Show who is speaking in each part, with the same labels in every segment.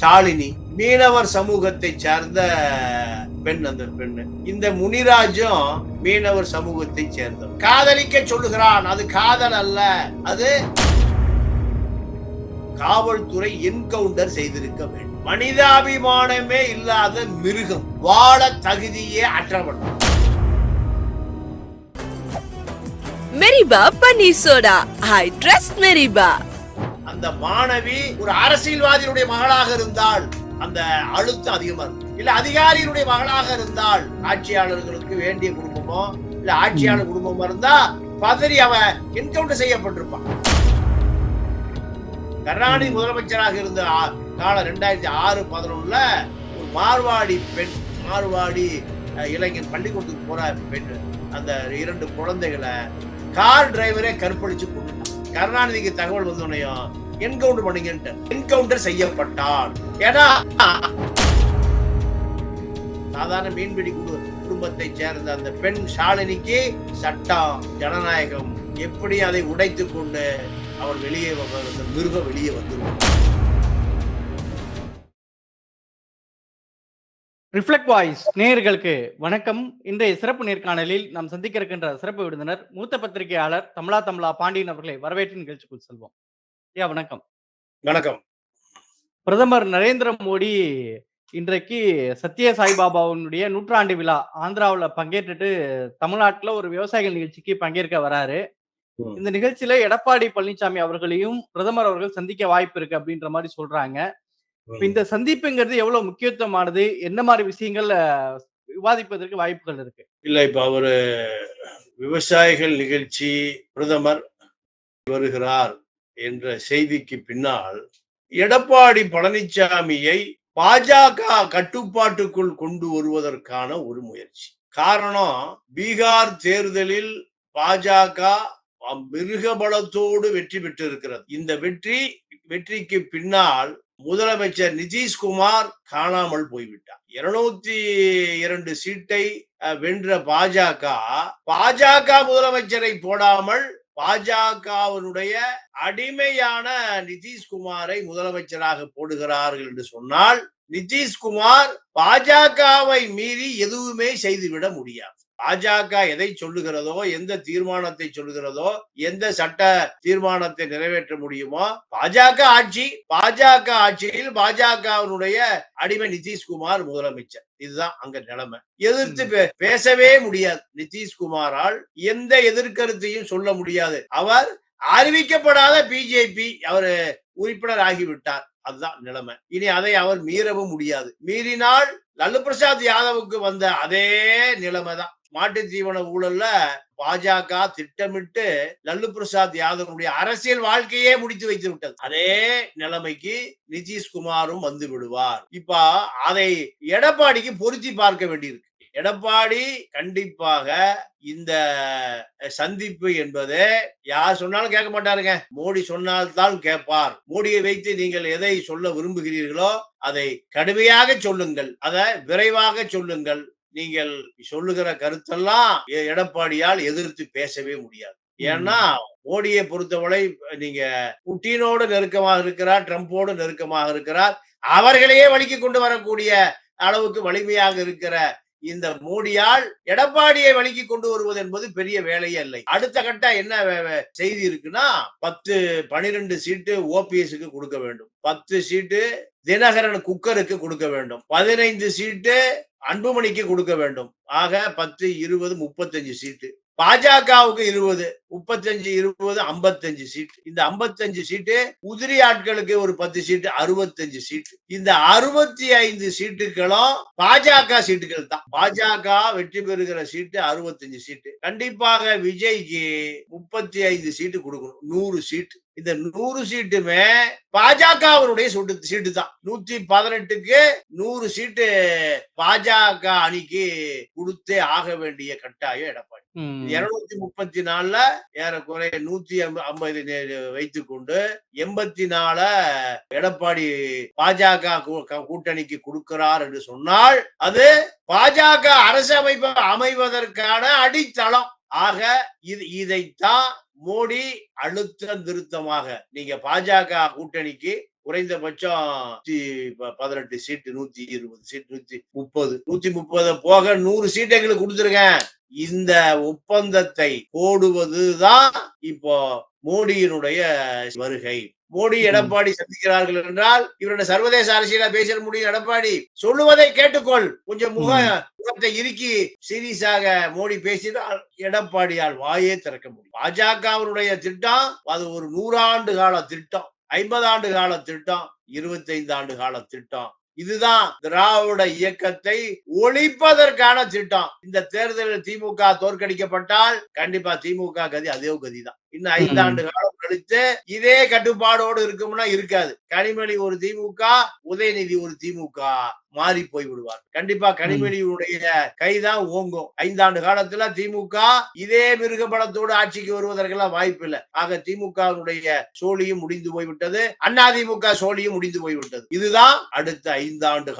Speaker 1: ஷாலினி மீனவர் சமூகத்தை சார்ந்த பெண் அந்த பெண்ணு. இந்த முனிராஜும் மீனவர் சமூகத்தை சேர்ந்தவர் காதலிக்க சொல்லுகிறான். அது காதல் அல்ல. அது காவல்துறை என்கவுண்டர் செய்திருக்க வேண்டும். மனிதாபிமானமே இல்லாத மிருகம். வாழ தகுதியே அற்றவன்.
Speaker 2: மெரிபா பன்னீர் சோடா. ஐ ட்ரஸ்ட் மெரிபா
Speaker 1: அந்த மாணவி ஒரு அரசியல்வாதியினுடைய மகளாக இருந்தால் அந்த அழுத்தம் அதிகமா இருக்கும். இல்ல அதிகாரியினுடைய மகளாக இருந்தால் ஆட்சியாளர்களுக்கு வேண்டிய குடும்பமோ இல்ல ஆட்சியாளர் குடும்பமா இருந்தா பதறி அவன் என்கவுண்டர் செய்யப்பட்டிருப்பான். கருணாநிதி முதலமைச்சராக இருந்த காலம் ரெண்டாயிரத்தி ஆறு பதினொன்னுல ஒரு மார்வாடி பெண் மார்வாடி இளைஞன் பள்ளிக்கூடத்துக்கு போற பெண் அந்த இரண்டு குழந்தைகளை கார் டிரைவரே கற்பழிச்சு கொண்டுட்டான். கருணாநிதிக்கு தகவல் வந்தோடனையும் என்கவுண்டர் பண்ணுங்கன்ட்டு என்கவுண்டர் செய்யப்பட்டான். ஏன்னா சாதாரண மீன்பிடி குடும்பத்தை சேர்ந்த அந்த பெண் ஷாலினிக்கு சட்டம் ஜனநாயகம் எப்படி அதை உடைத்து கொண்டு அவர் வெளியே வ- அந்த மிருகம் வெளியே வந்துடும்
Speaker 3: ரிஃப்ளெக்ட் வாய்ஸ் நேயர்களுக்கு வணக்கம். இன்றைய சிறப்பு நேர்காணலில் நாம் சந்திக்க இருக்கின்ற சிறப்பு விருந்தினர் மூத்த பத்திரிகையாளர் தமிழா தமிழா பாண்டியன் அவர்களை வரவேற்று நிகழ்ச்சிக்குள் செல்வோம். ஐயா வணக்கம்.
Speaker 1: வணக்கம்.
Speaker 3: பிரதமர் நரேந்திர மோடி இன்றைக்கு சத்ய சாய்பாபாவுடைய நூற்றாண்டு விழா ஆந்திராவுல பங்கேற்றுட்டு தமிழ்நாட்டுல ஒரு விவசாயிகள் நிகழ்ச்சிக்கு பங்கேற்க வராரு. இந்த நிகழ்ச்சியில எடப்பாடி பழனிசாமி அவர்களையும் பிரதமர் அவர்கள் சந்திக்க வாய்ப்பு இருக்கு அப்படின்ற மாதிரி சொல்றாங்க. இந்த சந்திப்புங்கிறது எவ்வளவு முக்கியத்துவமானது? என்ன மாதிரி விஷயங்கள் விவாதிப்பதற்கு வாய்ப்புகள் இருக்கு?
Speaker 1: இல்ல இப்ப அவரு விவசாயிகள் நிகழ்ச்சி பிரதமர் வருகிறார் என்ற செய்திக்கு பின்னால் எடப்பாடி பழனிசாமியை பாஜக கட்டுப்பாட்டுக்குள் கொண்டு வருவதற்கான ஒரு முயற்சி. காரணம் பீகார் தேர்தலில் பாஜக மிருக பலத்தோடு வெற்றி பெற்றிருக்கிறது. இந்த வெற்றி வெற்றிக்கு பின்னால் முதலமைச்சர் நிதிஷ்குமார் காணாமல் போய்விட்டார். இருநூத்தி இரண்டு சீட்டை வென்ற பாஜக பாஜக முதலமைச்சரை போடாமல் பாஜகவினுடைய அடிமையான நிதிஷ்குமாரை முதலமைச்சராக போடுகிறார்கள் என்று சொன்னால் நிதிஷ்குமார் பாஜகவை மீறி எதுவுமே செய்துவிட முடியாது. பாஜக எதை சொல்லுகிறதோ எந்த தீர்மானத்தை சொல்லுகிறதோ எந்த சட்ட தீர்மானத்தை நிறைவேற்ற முடியுமோ பாஜக ஆட்சி பாஜக ஆட்சியில் பாஜகவினுடைய அடிமை நிதிஷ்குமார் முதலமைச்சர். இதுதான் அங்க நிலைமை. எதிர்த்து பேசவே முடியாது. நிதிஷ்குமாரால் எந்த எதிர்கருத்தையும் சொல்ல முடியாது. அவர் அறிவிக்கப்படாத பிஜேபி அவரு உறுப்பினர் ஆகிவிட்டார் அதுதான் நிலைமை. இனி அதை அவர் மீறவும் முடியாது. மீறினால் லல்லு பிரசாத் யாதவுக்கு வந்த அதே நிலைமை தான் மாட்டு தீவன ஊழல்ல பாஜக திட்டமிட்டு லல்லு பிரசாத் யாதவனுடைய அரசியல் வாழ்க்கையே முடித்து வைத்து விட்டது அதே நிலைமைக்கு நிதிஷ்குமாரும் வந்து விடுவார். இப்ப அதை எடப்பாடிக்கு பொருத்தி பார்க்க வேண்டியிருக்கு. எடப்பாடி கண்டிப்பாக இந்த சந்திப்பு என்பது யார் சொன்னாலும் கேட்க மாட்டாருங்க. மோடி சொன்னால்தான் கேட்பார். மோடியை வைத்து நீங்கள் எதை சொல்ல விரும்புகிறீர்களோ அதை கடுமையாக சொல்லுங்கள். அதை விரைவாக சொல்லுங்கள். நீங்கள் சொல்லுகிற கருத்தெல்லாம் எடப்பாடியால் எதிர்த்து பேசவே முடியாது. ஏன்னா மோடியை பொறுத்தவரை நீங்க புட்டினோடு நெருக்கமாக இருக்கிறார் ட்ரம்போடு நெருக்கமாக இருக்கிறார். அவர்களையே வலிக்கு கொண்டு வரக்கூடிய அளவுக்கு வலிமையாக இருக்கிற இந்த மோடியால் எடப்பாடியை வலிக்கு கொண்டு வருவது என்பது பெரிய வேலையே இல்லை. அடுத்த கட்ட என்ன செய்தி இருக்குன்னா பத்து பனிரெண்டு சீட்டு ஓபிஎஸ்க்கு கொடுக்க வேண்டும். பத்து சீட்டு தினகரன் குக்கருக்கு கொடுக்க வேண்டும். பதினைந்து சீட்டு அன்புமணிக்கு கொடுக்க வேண்டும். ஆக பத்து இருபது முப்பத்தஞ்சு சீட்டு பாஜகவுக்கு இருபது. முப்பத்தஞ்சு இருபது ஐம்பத்தஞ்சு சீட்டு இந்த ஐம்பத்தஞ்சு சீட்டு உதிரி ஆட்களுக்கு ஒரு பத்து சீட்டு அறுபத்தஞ்சு சீட்டு இந்த அறுபத்தி ஐந்து சீட்டுகளும் பாஜக சீட்டுகள் தான். பாஜக வெற்றி பெறுகிற சீட்டு அறுபத்தஞ்சு சீட்டு கண்டிப்பாக விஜய்க்கு முப்பத்தி ஐந்து சீட்டு கொடுக்கணும். நூறு சீட்டு இந்த நூறு சீட்டுமே பாஜகவினுடைய சீட்டு சீட்டு தான். நூத்தி பதினெட்டுக்கு நூறு சீட்டு பாஜக அணிக்கு கொடுத்தே ஆக வேண்டிய கட்டாயம் எடப்பாடி. இருநூத்தி முப்பத்தி நாலுல ஏறக்குறைய நூத்தி ஐம்பது வைத்துக் கொண்டு எண்பத்தி நால எடப்பாடி பாஜக கூட்டணிக்கு கொடுக்கிறார் என்று சொன்னால் அது பாஜக அரசு அமைப்பு அமைவதற்கான அடித்தளம். ஆக இது இதைத்தான் மோடி அழுத்தம் திருத்தமாக நீங்க பாஜக கூட்டணிக்கு குறைந்தபட்சம் பதினெட்டு சீட்டு நூத்தி இருபது சீட் நூத்தி முப்பது நூத்தி முப்பது போக நூறு சீட் எங்களுக்கு கொடுத்துருக்கேன் இந்த ஒப்பந்தத்தை போடுவதுதான் இப்போ மோடியினுடைய வருகை. மோடி. எடப்பாடி சந்திக்கிறார்கள் என்றால் இவருடைய சர்வதேச அரசியலா பேச முடியும் எடப்பாடி. சொல்லுவதை கேட்டுக்கொள். கொஞ்சம் முக முகத்தை இறுக்கி சீரியஸாக மோடி பேசினால் எடப்பாடியால் வாயே திறக்க முடியும். பாஜகவினுடைய திட்டம் அது ஒரு நூறாண்டு கால திட்டம் ஐம்பது ஆண்டு கால திட்டம் இருபத்தைந்து ஆண்டு கால திட்டம். இதுதான் திராவிட இயக்கத்தை ஒழிப்பதற்கான திட்டம். இந்த தேர்தலில் திமுக தோற்கடிக்கப்பட்டால் கண்டிப்பா திமுக கதி அதே கதிதான். இன்னும் ஐந்தாண்டு காலம் கழித்து இதே கட்டுப்பாடோடு இருக்கும்னா இருக்காது. கனிமொழி ஒரு திமுக உதயநிதி ஒரு திமுக. மாறி போய் விடுவார் கண்டிப்பா கனிமொழியுடைய கைதான் ஓங்கும். ஐந்தாண்டு காலத்துல திமுக இதே மிருக பலத்தோடு ஆட்சிக்கு வருவதற்கெல்லாம் வாய்ப்பு இல்லை ஆக திமுகவுடைய சோழியும் முடிந்து போய்விட்டது. அண்ணா திமுக சோழியும் முடிந்து போய்விட்டது. இதுதான் அடுத்த ஐந்தாண்டு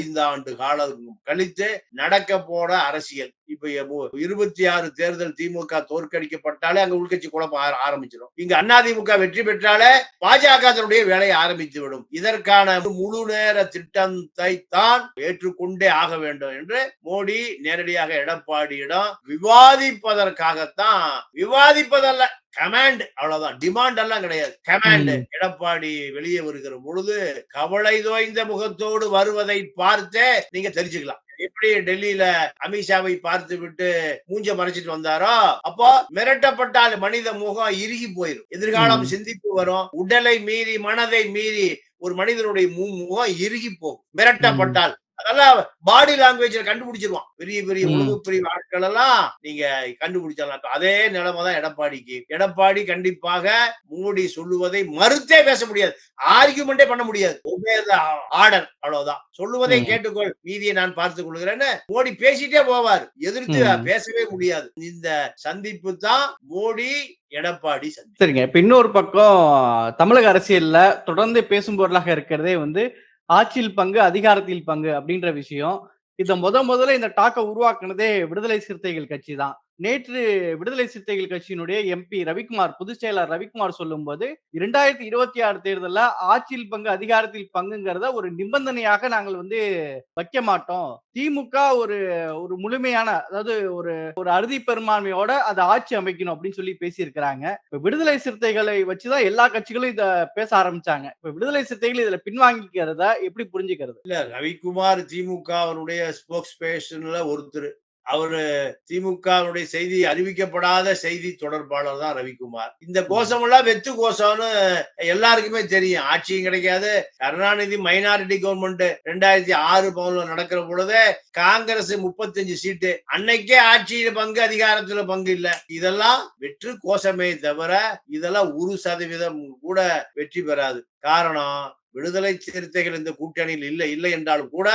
Speaker 1: ஐந்தாண்டு காலம் கழித்து நடக்க போற அரசியல். இப்ப இருபத்தி ஆறு தேர்தல் திமுக தோற்கடிக்கப்பட்டாலே அங்க உள்கட்சி குழப்பம் ஆரம்பிச்சிடும். இங்க அண்ணா திமுக வெற்றி பெற்றாலே பாஜக தன்னுடைய வேலையை ஆரம்பித்து விடும் இதற்கான முழு நேர திட்டத்தை தான் ஏற்றுக்கொண்டே ஆக வேண்டும் என்று மோடி நேரடியாக எடப்பாடியிடம் விவாதிப்பதற்காகத்தான் விவாதிப்பதல்ல கமாண்ட் அவ்வளவுதான் டிமாண்ட் எல்லாம் கிடையாது கமாண்ட். எடப்பாடி வெளியே வருகிற பொழுது கவலை தோய்ந்த முகத்தோடு வருவதை பார்த்தே நீங்க தெரிஞ்சுக்கலாம் எப்படி டெல்லியில அமித்ஷாவை பார்த்து விட்டு மூஞ்ச மறைச்சிட்டு வந்தாரோ அப்போ மிரட்டப்பட்டால் மனித முகம் இறுகி போயிடும் எதிர்காலம். சிந்திப்பு வரும் உடலை மீறி மனதை மீறி ஒரு மனிதனுடைய மு- முகம் இறுகி போகும். மிரட்டப்பட்டால். அதெல்லாம் பாடி லாங்குவேஜ்ல கண்டுபிடிச்சிருவான். பெரிய பெரிய. உணவு பிரிவு ஆட்கள் எல்லாம் நீங்க கண்டுபிடிச்சிடலாம் அதே நிலைமை தான் எடப்பாடிக்கு. எடப்பாடி கண்டிப்பாக மோடி சொல்லுவதை மறுத்தே பேச முடியாது. ஆர்குமெண்டே பண்ண முடியாது. ஆர்டர் அவ்வளவுதான். சொல்லுவதை. கேட்டுக்கொள். மீதியை நான் பார்த்துக் கொள்கிறேன்னு மோடி பேசிட்டே போவார். எதிர்த்து. பேசவே முடியாது. இந்த சந்திப்பு தான் மோடி எடப்பாடி சந்திப்பு.
Speaker 3: சரிங்க. இப்ப இன்னொரு பக்கம் தமிழக அரசியல்ல தொடர்ந்து பேசும் பொருளாக இருக்கிறதே வந்து ஆட்சியில் பங்கு அதிகாரத்தில் பங்கு அப்படின்ற விஷயம். இதை முத முதல்ல இந்த டாக்கை உருவாக்குனதே விடுதலை சிறுத்தைகள் கட்சி தான். நேற்று விடுதலை சிறுத்தைகள் கட்சியினுடைய எம்பி ரவிக்குமார் பொதுச் செயலர் ரவிக்குமார் சொல்லும்போது இரண்டாயிரத்தி இருபத்தி ஆறு தேர்தலில் ஆட்சியில் பங்கு அதிகாரத்தில் பங்குங்கிறத ஒரு நிபந்தனையாக நாங்கள் வந்து வைக்க மாட்டோம். திமுக ஒரு ஒரு முழுமையான அதாவது ஒரு ஒரு அறுதி பெரும்பான்மையோட அதை ஆட்சி அமைக்கணும் அப்படின்னு சொல்லி பேசியிருக்கிறாங்க. இப்ப விடுதலை சிறுத்தைகளை வச்சுதான் எல்லா கட்சிகளும் இத பேச ஆரம்பிச்சாங்க. இப்ப விடுதலை சிறுத்தைகள் இதுல பின்வாங்கிக்கிறத எப்படி புரிஞ்சுக்கிறது?
Speaker 1: இல்ல ரவிக்குமார் திமுக அவருடைய ஸ்போக்ஸ் பேர்சன்ல ஒருத்தர் அவரு திமுகவுடைய செய்தி அறிவிக்கப்படாத செய்தி தொடர்பாளர் தான் ரவிக்குமார். இந்த கோஷம் எல்லாம் வெத்து கோஷம்னு எல்லாருக்குமே தெரியும். ஆட்சியும் கிடைக்காது. கருணாநிதி மைனாரிட்டி கவர்மெண்ட் ரெண்டாயிரத்தி ஆறு பவுன்ல நடக்கிற பொழுது காங்கிரஸ் முப்பத்தஞ்சு சீட்டு. அன்னைக்கே ஆட்சியில பங்கு அதிகாரத்துல பங்கு இல்ல. இதெல்லாம் வெற்று கோஷமே தவிர இதெல்லாம் ஒரு சதவீதம் கூட வெற்றி பெறாது. காரணம் விடுதலை சிறுத்தைகள் இந்த கூட்டணியில் இல்லை இல்லை என்றாலும் கூட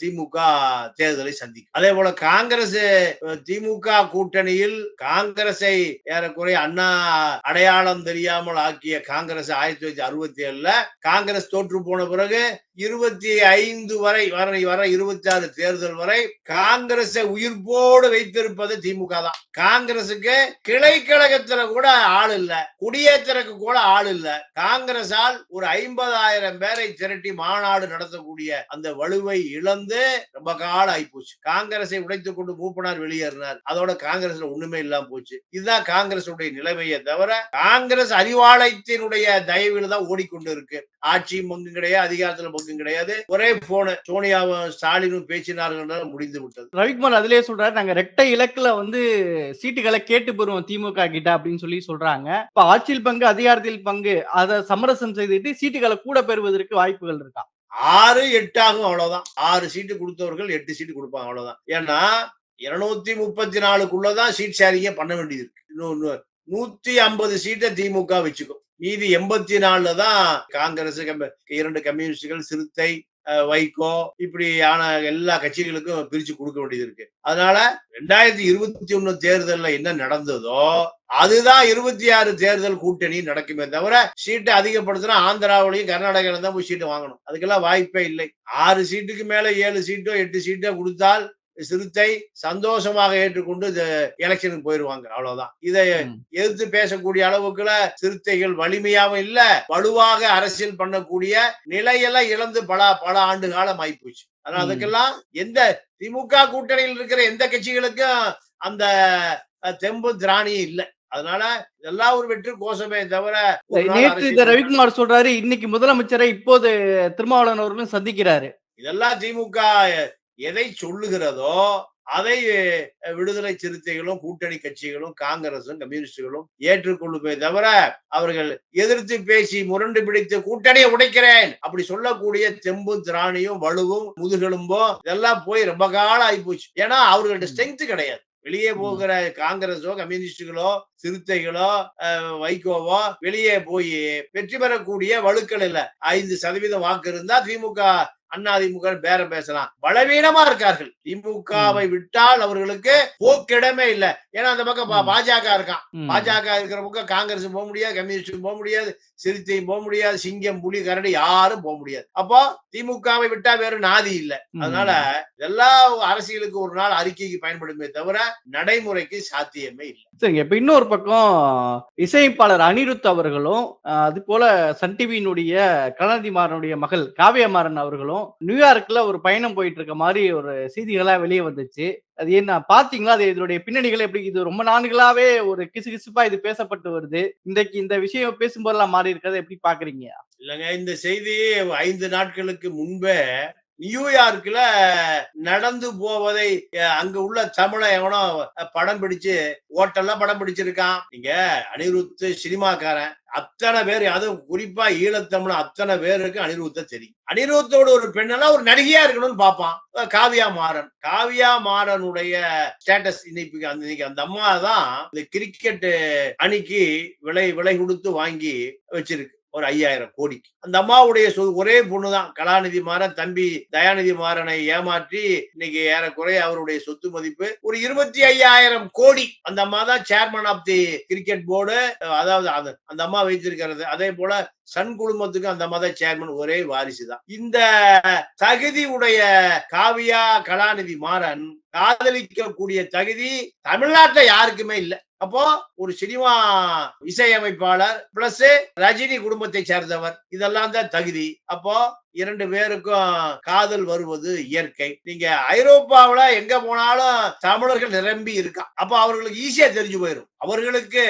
Speaker 1: திமுக தேர்தலை சந்திக்கும். அதே போல காங்கிரஸ் திமுக கூட்டணியில் காங்கிரஸை ஏறக்குறைய அண்ணா அடையாளம் தெரியாமல் ஆக்கிய காங்கிரஸ் ஆயிரத்தி தொள்ளாயிரத்தி அறுபத்தி ஏழுல காங்கிரஸ் தோற்று போன பிறகு இருபத்தி ஐந்து வரை வர வர இருபத்தி ஆறு தேர்தல் வரை காங்கிரஸை உயிர்ப்போடு வைத்திருப்பது திமுக தான். காங்கிரசுக்கு கிளை கழகத்துல கூட ஆள் இல்ல குடியேற்றருக்கு கூட ஆள் இல்ல. காங்கிரஸால் ஒரு ஐம்பதாயிரம் பேரை திரட்டி மாநாடு நடத்தக்கூடிய அந்த வலுவை இழந்து ரொம்ப காலம் ஆயிப்போச்சு காங்கிரஸை உடைத்துக் கொண்டு மூப்பனார் வெளியேறினார். அதோட காங்கிரஸ்ல ஒண்ணுமே இல்லாம போச்சு. இதுதான் காங்கிரஸ் நிலைமையை தவிர காங்கிரஸ் அறிவாலயத்தினுடைய தயவில் தான் ஓடிக்கொண்டு இருக்கு. ஆட்சியும் பங்கும் கிடையாது அதிகாரத்துல பங்கும் கிடையாது. ஒரே போனு சோனியாவும் ஸ்டாலினும் பேசினார்கள் முடிந்து விட்டது.
Speaker 3: ரவிக்குமார் அதிலேயே சொல்றாரு நாங்க ரெட்டை இலக்குல வந்து சீட்டுகளை கேட்டு பெறுவோம் திமுக கிட்ட அப்படின்னு சொல்லி சொல்றாங்க. இப்ப ஆட்சியில் பங்கு அதிகாரத்தில் பங்கு அதை சமரசம் செய்துட்டு சீட்டுகளை கூட பெறுவது பெறுவதற்கு வாய்ப்புகள் இருக்கா?
Speaker 1: ஆறு எட்டு ஆகும் அவ்வளவுதான். ஆறு சீட்டு கொடுத்தவர்கள் எட்டு சீட்டு கொடுப்பாங்க அவ்வளவுதான். ஏன்னா இருநூத்தி முப்பத்தி நாலுக்குள்ளதான் சீட் ஷேரிங்க பண்ண வேண்டியது இருக்கு. இன்னொன்னு நூத்தி ஐம்பது சீட்டை திமுக வச்சுக்கும். மீதி எண்பத்தி நாலுல தான் காங்கிரஸ் இரண்டு கம்யூனிஸ்டுகள் சிறுத்தை வைகோ இப்படியான எல்லா கட்சிகளுக்கும் பிரிச்சு கொடுக்க வேண்டியது இருக்கு. அதனால ரெண்டாயிரத்தி இருபத்தி ஒண்ணு தேர்தல்ல என்ன நடந்ததோ அதுதான் இருபத்தி ஆறு தேர்தல் கூட்டணி நடக்குமே தவிர சீட்டை அதிகப்படுத்தினா ஆந்திராவிலையும் கர்நாடகாவில தான் போய் சீட்டு வாங்கணும். அதுக்கெல்லாம் வாய்ப்பே இல்லை. ஆறு சீட்டுக்கு மேல ஏழு சீட்டோ எட்டு சீட்டோ கொடுத்தால் சிறுத்தை சந்தோஷமாக ஏற்றுக்கொண்டு எலெக்ஷனுக்கு போயிருவாங்க. அவ்வளவுதான். இதை. எதிர்த்து பேசக்கூடிய அளவுக்குள்ள சிறுத்தைகள் வலிமையாவும் இல்ல வலுவாக அரசியல் பண்ணக்கூடிய நிலையெல்லாம் இழந்து பல பல ஆண்டு காலம் ஆயிப்போச்சு. அதனால. அதுக்கெல்லாம் எந்த திமுக கூட்டணியில் இருக்கிற எந்த கட்சிகளுக்கும் அந்த தெம்பு திராணியும் இல்ல. அதனால இதெல்லாம் ஒரு வெற்றி கோஷமே தவிர
Speaker 3: நேற்று இந்த ரவிக்குமார் சொல்றாரு இன்னைக்கு முதலமைச்சரை இப்போது திருமாவளவன் அவர்களும் சந்திக்கிறாரு.
Speaker 1: இதெல்லாம் திமுக எதை சொல்லுகிறதோ அதை விடுதலை சிறுத்தைகளும் கூட்டணி கட்சிகளும் காங்கிரசும் கம்யூனிஸ்டுகளும் ஏற்றுக்கொள்ளுமே தவிர அவர்கள் எதிர்த்து பேசி முரண்டு பிடித்து கூட்டணியை உடைக்கிறேன் அப்படி சொல்லக்கூடிய தெம்பும் திராணியும் வலுவும் முதுகெலும்பும் இதெல்லாம் போய் ரொம்ப காலம் ஆயிப்போச்சு. ஏன்னா அவர்கள்ட்ட ஸ்ட்ரென்த் கிடையாது. வெளியே போகிற காங்கிரஸோ கம்யூனிஸ்டுகளோ சிறுத்தைகளோ வைகோவோ வெளியே போய் வெற்றி பெறக்கூடிய வலுக்கள் இல்ல. ஐந்து சதவீதம் வாக்கு இருந்தா திமுக அண்ணா திமுக பேரம் பேசலாம். பலவீனமா இருக்கார்கள். திமுகவை விட்டால் அவர்களுக்கு போக்கிடமே இல்ல. ஏன்னா அந்த பக்கம். பாஜக இருக்கான். பாஜக இருக்கிற பக்கம் காங்கிரஸ் போக முடியாது கம்யூனிஸ்டும் போக முடியாது சிறுத்தையும் போக முடியாது சிங்கம் புலி கரடி யாரும் போக முடியாது. அப்போ திமுகவை விட்டா வேற நாதி இல்ல. அதனால இதெல்லாம் அரசியலுக்கு ஒரு நாள் அறிக்கைக்கு பயன்படுமே தவிர நடைமுறைக்கு சாத்தியமே இல்லை.
Speaker 3: சரிங்க. இப்ப இன்னொரு பக்கம் இசையமைப்பாளர் அனிருத் அவர்களும் அது போல சன் டிவியினுடைய கலாநிதி மாறனுடைய மகள் காவியமாறன் அவர்களும் நியூயார்க்ல ஒரு பயணம் போயிட்டு இருக்க மாதிரி ஒரு செய்திகளா வெளியே வந்துச்சு. அது என்ன பாத்தீங்களா அது இதனுடைய பின்னணிகள் எப்படி? இது ரொம்ப நான்களாவே ஒரு கிசுகிசுப்பா இது பேசப்பட்டு வருது. இன்றைக்கு இந்த விஷயம் பேசும்போதெல்லாம் மாறி இருக்கிறத எப்படி பாக்குறீங்க
Speaker 1: இல்லைங்க இந்த செய்தி ஐந்து நாட்களுக்கு முன்பே நியூயார்க்ல நடந்து போவதை அங்க உள்ள தமிழ எவனோ படம் பிடிச்சு ஓட்டெல்லாம் படம் பிடிச்சிருக்கான். நீங்க அனிருத்து சினிமாக்காரன். அத்தனை பேர் அதுவும் குறிப்பா ஈழத்தமிழ் அத்தனை பேருக்கு அனிருத்த தெரியும். அனிருத்தோட ஒரு பெண்ணெல்லாம் ஒரு நடிகையா இருக்கணும்னு பார்ப்பான். காவியா மாறன். காவியா மாறனுடைய ஸ்டேட்டஸ் இன்னைக்கு அந்த இன்னைக்கு அந்த அம்மா தான் இந்த கிரிக்கெட் அணிக்கு விலை விலை கொடுத்து வாங்கி வச்சிருக்கு. ஒரு ஐயாயிரம் கோடிக்கு. அந்த அம்மாவுடைய சொ- ஒரே பொண்ணுதான். கலாநிதி மாறன் தம்பி தயாநிதி மாறனை ஏமாற்றி இன்னைக்கு ஏறக்குறைய அவருடைய சொத்து மதிப்பு ஒரு இருபத்தி ஐயாயிரம் கோடி. அந்த அம்மா தான் chairman of the cricket board அதாவது அந்த அம்மா வைத்திருக்கிறது. அதே போல சன் குழுமத்துக்கு அந்த மத சேர்மன் ஒரே வாரிசு தான் இந்த தகுதி உடைய காவியா கலாநிதி மாறன் காதலிக்கக்கூடிய தகுதி தமிழ்நாட்டுல யாருக்குமே இல்ல. அப்போ ஒரு சினிமா இசையமைப்பாளர் பிளஸ் ரஜினி குடும்பத்தை சேர்ந்தவர். இதெல்லாம் தான் தகுதி. அப்போ இரண்டு பேருக்கும் காதல் வருவது இயற்கை. நீங்க ஐரோப்பாவுல எங்க போனாலும் தமிழர்கள் நிரம்பி இருக்கா? அப்ப அவர்களுக்கு ஈஸியா தெரிஞ்சு போயிடும் அவர்களுக்கு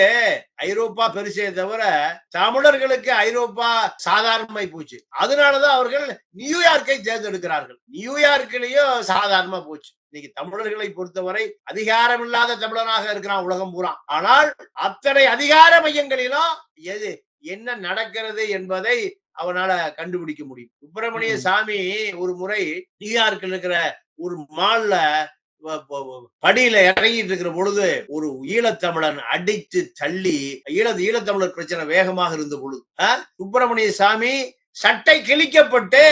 Speaker 1: ஐரோப்பா பெருசே தவிர தமிழர்களுக்கு ஐரோப்பா சாதாரணமாய் போச்சு. அதனாலதான் அவர்கள் நியூயார்க்கை தேர்ந்தெடுக்கிறார்கள். நியூயார்க்லயும் சாதாரணமா போச்சு. இன்னைக்கு தமிழர்களை பொறுத்தவரை அதிகாரம் இல்லாத தமிழனாக இருக்கிறான் உலகம் பூரா. ஆனால் அத்தனை அதிகார மையங்களிலும் எது என்ன நடக்கிறது என்பதை அவனால கண்டுபிடிக்க முடியும் சுப்பிரமணிய. சாமி ஒரு முறை நியூயார்க்ல இருக்கிற ஒரு மால்ல படியில இறங்கிட்டு இருக்கிற பொழுது ஒரு ஈழத்தமிழன் அடித்து தள்ளி ஈழ ஈழத்தமிழர் பிரச்சனை வேகமாக இருந்த பொழுது? சுப்பிரமணிய சாமி சட்டை கிழிக்கப்பட்டு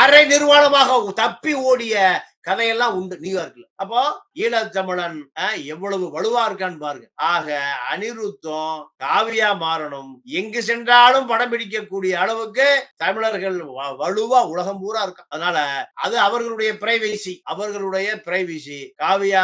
Speaker 1: அரை நிர்வாணமாக தப்பி ஓடிய கதையெல்லாம் உண்டு நியூயார்க்ல. அப்போ ஈழத்தமிழன் எவ்வளவு வலுவா இருக்கான்னு பாருங்க. ஆக அனிருத்தம் காவியா மாறணும். எங்கு சென்றாலும் படம் பிடிக்கக்கூடிய அளவுக்கு தமிழர்கள் வ- வலுவா உலகம் பூரா இருக்கும் அதனால அது அவர்களுடைய பிரைவேசி அவர்களுடைய பிரைவேசி. காவியா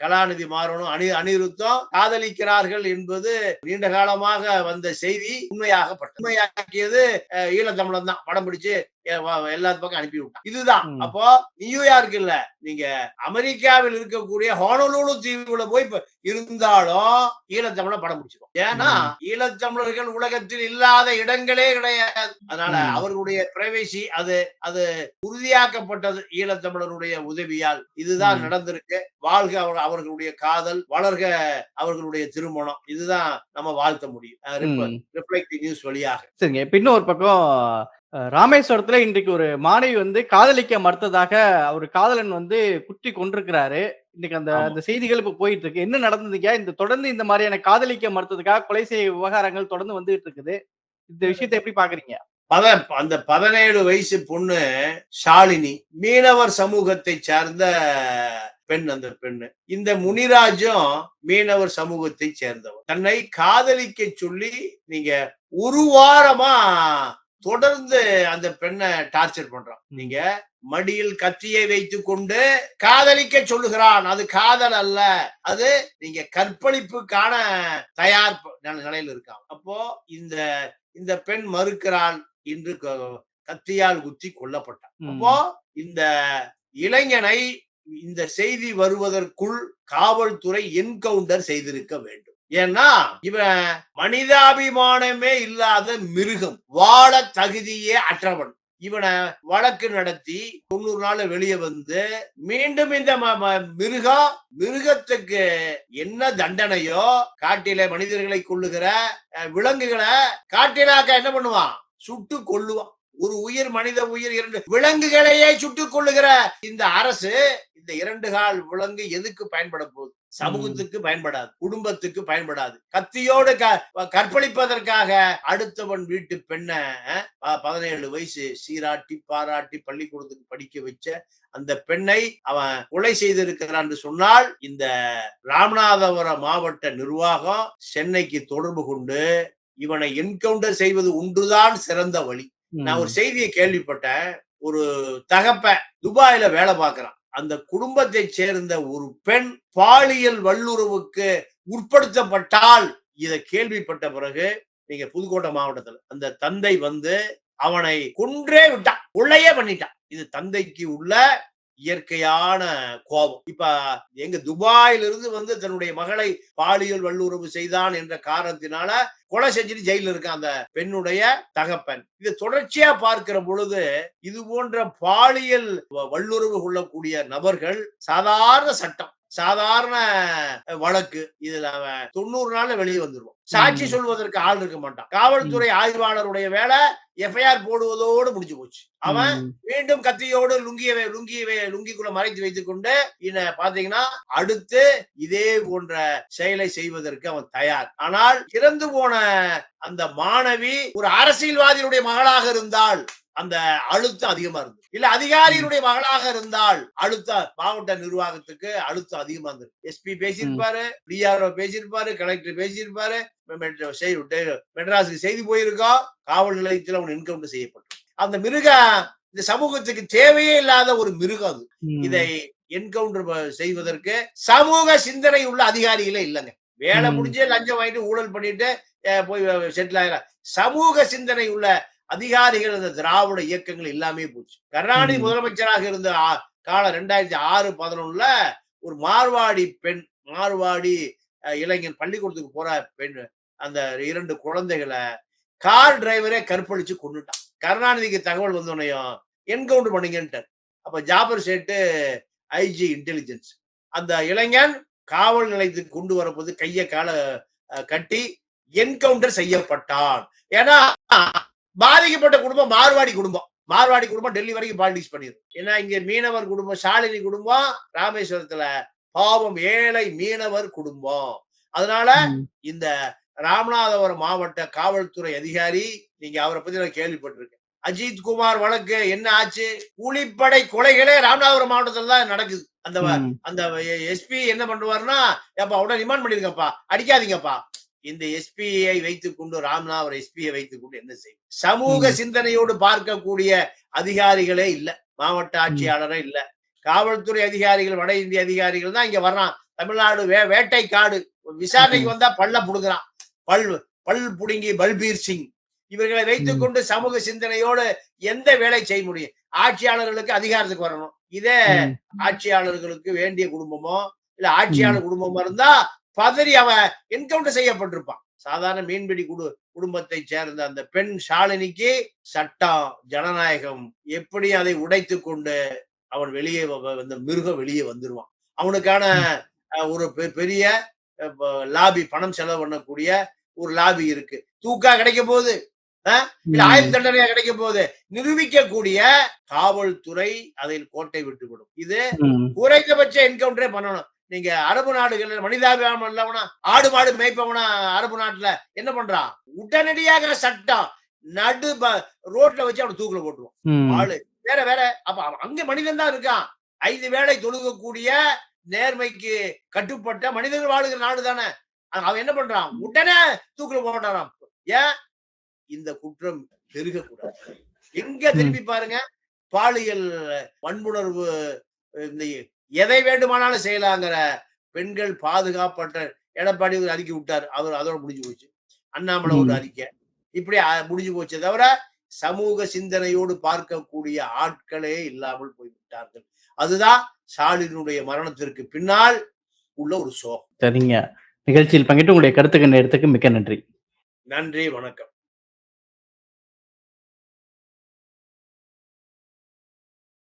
Speaker 1: கலாநிதி மாறணும். அணி அனிருத்தம் காதலிக்கிறார்கள் என்பது நீண்ட காலமாக வந்த செய்தி உண்மையாகப்பட்டது. உண்மையாக்கியது ஈழத்தமிழன் தான். படம் பிடிச்சு எல்லா பக்கம் அனுப்பி விட்டான். இதுதான். அப்போ நியூயார்க் இல்ல நீங்க அமெரிக்காவில் இருக்கக்கூடிய ஹானலூலு தீவுல போய் இருந்தாலும் ஈழத்தமிழ படம் பிடிச்சிடும் ஏன்னா. ஈழத்தமிழர்கள் உலகத்தில் இல்லாத இடங்களே கிடையாது. அதனால. அவர்களுடைய பிரைவேசி அது அது உறுதியாக்கப்பட்டது ஈழத்தமிழருடைய உதவியால். இதுதான். நடந்திருக்கு. வாழ்க அவர் அவர்களுடைய காதல் வளர்க அவர்களுடைய திருமணம். இதுதான் நம்ம வாழ்த்த முடியும். நியூஸ் வழியாக.
Speaker 3: சரிங்க. இப்ப இன்னொரு பக்கம் ராமேஸ்வரத்துல இன்றைக்கு ஒரு மாணவி வந்து காதலிக்க மறுத்ததாக அவர் காதலன் வந்து குத்தி கொண்டிருக்கிறாரு இன்னைக்கு அந்த. அந்த செய்திகள் இப்ப போயிட்டு இருக்கு என்ன நடந்ததுங்க? இந்த தொடர்ந்து இந்த மாதிரியான காதலிக்க மறுத்ததுக்காக கொலை செய்ய விவகாரங்கள் தொடர்ந்து வந்துட்டு இருக்குது இந்த விஷயத்தை எப்படி பாக்குறீங்க?
Speaker 1: பத அந்த பதினேழு வயசு பொண்ணு ஷாலினி மீனவர் சமூகத்தை சார்ந்த பெண் அந்த பெண்ணு. இந்த முனிராஜும் மீனவர் சமூகத்தை சேர்ந்தவர். தன்னை காதலிக்க சொல்லி நீங்க ஒரு வாரமா தொடர்ந்து அந்த பெண்ணை டார்ச்சர் பண்றான். நீங்க மடியில் கத்தியை வைத்துக் கொண்டு காதலிக்க சொல்லுகிறான். அது காதல் அல்ல. அது நீங்க கற்பழிப்புக்கான தயார் நிலையில இருக்கான். அப்போ இந்த இந்த பெண் மறுக்கிறாள் இன்று க- கத்தியால் குத்தி கொல்லப்பட்டான். அப்போ இந்த இளைஞனை இந்த செய்தி வருவதற்குள் காவல்துறை என்கவுண்டர் செய்திருக்க வேண்டும். ஏன்னா இவன் மனிதாபிமானமே இல்லாத மிருகம் வாழ தகுதியே அற்றவன். இவனை வழக்கு நடத்தி தொண்ணூறு நாள் வெளியே வந்து மீண்டும் இந்த ம- ம- மிருகம் மிருகத்துக்கு என்ன தண்டனையோ காட்டில மனிதர்களை கொள்ளுகிற விலங்குகளை காட்டிலாக்க என்ன பண்ணுவான்? சுட்டு கொள்ளுவான் ஒரு உயிர் மனித உயிர் இரண்டு விலங்குகளையே சுட்டுக் கொள்ளுகிற இந்த அரசு இந்த இரண்டு கால் விலங்கு எதுக்கு பயன்பட போகுது? சமூகத்துக்கு பயன்படாது குடும்பத்துக்கு பயன்படாது. கத்தியோடு க- கற்பழிப்பதற்காக அடுத்தவன் வீட்டு பெண்ணை பதினேழு வயசு சீராட்டி பாராட்டி பள்ளிக்கூடத்துக்கு படிக்க வச்ச அந்த பெண்ணை அவன் கொலை செய்திருக்கிறான் என்று சொன்னால் இந்த ராமநாதபுரம் மாவட்ட நிர்வாகம் சென்னைக்கு தொடர்பு கொண்டு இவனை என்கவுண்டர் செய்வது ஒன்றுதான் சிறந்த வழி. நான் ஒரு செய்தியை கேள்விப்பட்டேன். ஒரு தகப்ப துபாயில வேலை பார்க்கறான். அந்த குடும்பத்தை சேர்ந்த ஒரு பெண் பாலியல் வல்லுறவுக்கு உட்படுத்தப்பட்டால் இதை கேள்விப்பட்ட பிறகு நீங்க புதுக்கோட்டை மாவட்டத்துல அந்த தந்தை வந்து அவனை கொன்றே விட்டான் கொள்ளையே பண்ணிட்டான். இது தந்தைக்கு உள்ள இயற்கையான கோபம். இப்ப எங்க துபாயிலிருந்து வந்து தன்னுடைய மகளை பாலியல் வல்லுறவு செய்தான் என்ற காரணத்தினால கொலை செஞ்சுட்டு ஜெயில இருக்கான் அந்த பெண்ணுடைய தகப்பன். இது தொடர்ச்சியா பார்க்கிற பொழுது இது போன்ற பாலியல் வ- வல்லுறவு கொள்ளக்கூடிய நபர்கள் சாதாரண சட்டம். சாதாரண வழக்கு. இதுல அவன் தொண்ணூறு நாள்ல வெளியே வந்துருவான். சாட்சி. சொல்வதற்கு ஆள் இருக்க மாட்டான். காவல்துறை ஆய்வாளருடைய வேலை எஃப்ஐஆர் போடுவதோடு முடிஞ்சு போச்சு. அவன். மீண்டும் கத்தியோடு லுங்கியவை லுங்கியவை லுங்கிக்குள்ள மறைத்து வைத்துக் கொண்டு இன்ன பாத்தீங்கன்னா அடுத்து இதே போன்ற செயலை செய்வதற்கு அவன் தயார். ஆனால் இறந்து போன அந்த மாணவி ஒரு அரசியல்வாதியினுடைய மகளாக இருந்தால் அந்த அழுத்தம் அதிகமா இருந்தது. இல்ல அதிகாரியினுடைய மகளாக இருந்தால் அழுத்த மாவட்ட நிர்வாகத்துக்கு அழுத்தம் அதிகமா இருந்தது. எஸ்பி பேசியிருப்பாரு டிஆர்ஓ பேசியிருப்பாரு கலெக்டர் பேசியிருப்பாரு மெட்ராஸுக்கு செய்தி போயிருக்கோம் காவல் நிலையத்தில் அவன் என்கவுண்டர் செய்யப்பட்டான். அந்த மிருகம் இந்த சமூகத்துக்கு தேவையே இல்லாத ஒரு மிருகம் அது. இதை என்கவுண்டர் செய்வதற்கு சமூக சிந்தனை உள்ள அதிகாரிகளே இல்லைங்க. வேலை. முடிஞ்சே லஞ்சம் வாங்கிட்டு ஊழல் பண்ணிட்டு போய் செட்டில் ஆகிற சமூக சிந்தனை உள்ள அதிகாரிகள் இந்த திராவிட இயக்கங்கள் எல்லாமே போச்சு. கருணாநிதி. முதலமைச்சராக இருந்த காலம் ரெண்டாயிரத்தி ஆறு பதினொன்னுல ஒரு மார்வாடி பெண் மார்வாடி இளைஞன் பள்ளிக்கூடத்துக்கு போற பெண் அந்த இரண்டு குழந்தைகளை கார் டிரைவரே கற்பழிச்சு கொண்டுட்டான் கருணாநிதிக்கு தகவல் வந்தோடனையும் என்கவுண்டர் பண்ணீங்கன்ட்டார். அப்ப ஜாபர் சேட்டு ஐஜி இன்டெலிஜென்ஸ். அந்த இளைஞன் காவல் நிலையத்துக்கு கொண்டு வரப்போது கைய கால கட்டி என்கவுண்டர் செய்யப்பட்டான். ஏன்னா பாதிக்கப்பட்ட குடும்பம் மார்வாடி குடும்பம். மார்வாடி குடும்பம் டெல்லி வரைக்கும் பாலிடிக்ஸ் பண்ணிடும் ஏன்னா இங்க மீனவர் குடும்பம் ஷாலினி குடும்பம் ராமேஸ்வரத்துல பாவம் ஏழை மீனவர் குடும்பம். அதனால. இந்த ராமநாதபுரம் மாவட்ட காவல்துறை அதிகாரி நீங்க அவரை பத்தி நான் கேள்விப்பட்டிருக்கேன். அஜித் குமார் வழக்கு என்ன ஆச்சு? கூலிப்படை கொலைகளே ராமநாதபுரம் மாவட்டத்துல தான் நடக்குது. அந்த. அந்த எஸ்பி என்ன பண்ணுவாருன்னா ஏப்பா உடனே ரிமாண்ட் பண்ணிருங்கப்பா. அடிக்காதீங்கப்பா. இந்த எஸ்பியை வைத்துக் கொண்டு ராமநாதபுரம் எஸ்பியை வைத்துக் கொண்டு என்ன செய்யும்? சமூக. சிந்தனையோடு பார்க்கக்கூடிய அதிகாரிகளே இல்ல. மாவட்ட ஆட்சியாளரே இல்ல. காவல்துறை அதிகாரிகள் வட இந்திய அதிகாரிகள் தான் இங்க வர்றான். தமிழ்நாடு வே வேட்டை காடு விசாரணைக்கு வந்தா பல்ல புடுங்குறான். பல் பல் புடுங்கி பல்பீர் சிங். இவர்களை வைத்துக் கொண்டு சமூக சிந்தனையோடு எந்த வேலை செய்ய முடியும்? ஆட்சியாளர்களுக்கு அதிகாரத்துக்கு வரணும். இதே. ஆட்சியாளர்களுக்கு வேண்டிய குடும்பமோ இல்ல ஆட்சியாளர் குடும்பமா இருந்தா பதறி அவன் என்கவுண்டர் செய்யப்பட்டிருப்பான். சாதாரண மீன்பிடி குடு குடும்பத்தை சேர்ந்த அந்த பெண் ஷாலினிக்கு சட்டம் ஜனநாயகம் எப்படி அதை உடைத்து கொண்டு அவன் வெளியே வ- வ- அந்த மிருகம் வெளியே வந்துருவான். அவனுக்கான ஒரு பெரிய லாபி பணம் செலவு பண்ணக்கூடிய ஒரு லாபி இருக்கு. தூக்கா கிடைக்க போகுது ஆயுள் தண்டனையா கிடைக்க போகுது. நிரூபிக்கக்கூடிய காவல்துறை அதில் கோட்டை விட்டுவிடும். இது. குறைந்தபட்ச என்கவுண்டரே பண்ணணும். நீங்க அரபு நாடுகள்ல மனிதாபிமானம் இல்லவனா ஆடு மாடு மேய்ப்பவனா அரபு நாட்டுல என்ன பண்றான்? உடனடியாக சட்டம் நடு ரோட்ல வச்சு அவனை தூக்குல போட்டுருவான். ஆளு. வேற வேற. அப்ப அங்க மனிதன் தான் இருக்கான். ஐந்து வேளை தொழுகக்கூடிய நேர்மைக்கு கட்டுப்பட்ட மனிதர்கள் வாழுகிற நாடு தானே. அவன் என்ன பண்றான்? உடனே தூக்குல போட்டாராம் ஏன்? இந்த குற்றம் பெருகக்கூடாது. எங்க திரும்பி பாருங்க. பாலியல் வன்புணர்வு இந்த எதை வேண்டுமானாலும் செய்யலாங்கிற பெண்கள் பாதுகாப்பற்ற எடப்பாடி ஒரு அறிக்கை விட்டார். அவர் அதோட முடிஞ்சு போச்சு. அண்ணாமலை ஒரு. அறிக்கை. இப்படி முடிஞ்சு போச்சே தவிர சமூக சிந்தனையோடு பார்க்கக்கூடிய ஆட்களே இல்லாமல் போய்விட்டார்கள். அதுதான் ஸ்டாலினுடைய மரணத்திற்கு பின்னால் உள்ள ஒரு சோகம்.
Speaker 3: சரிங்க. நிகழ்ச்சியில் பங்கிட்டு உங்களுடைய கருத்துக்கு நேரத்துக்கு மிக்க நன்றி.
Speaker 1: நன்றி வணக்கம்.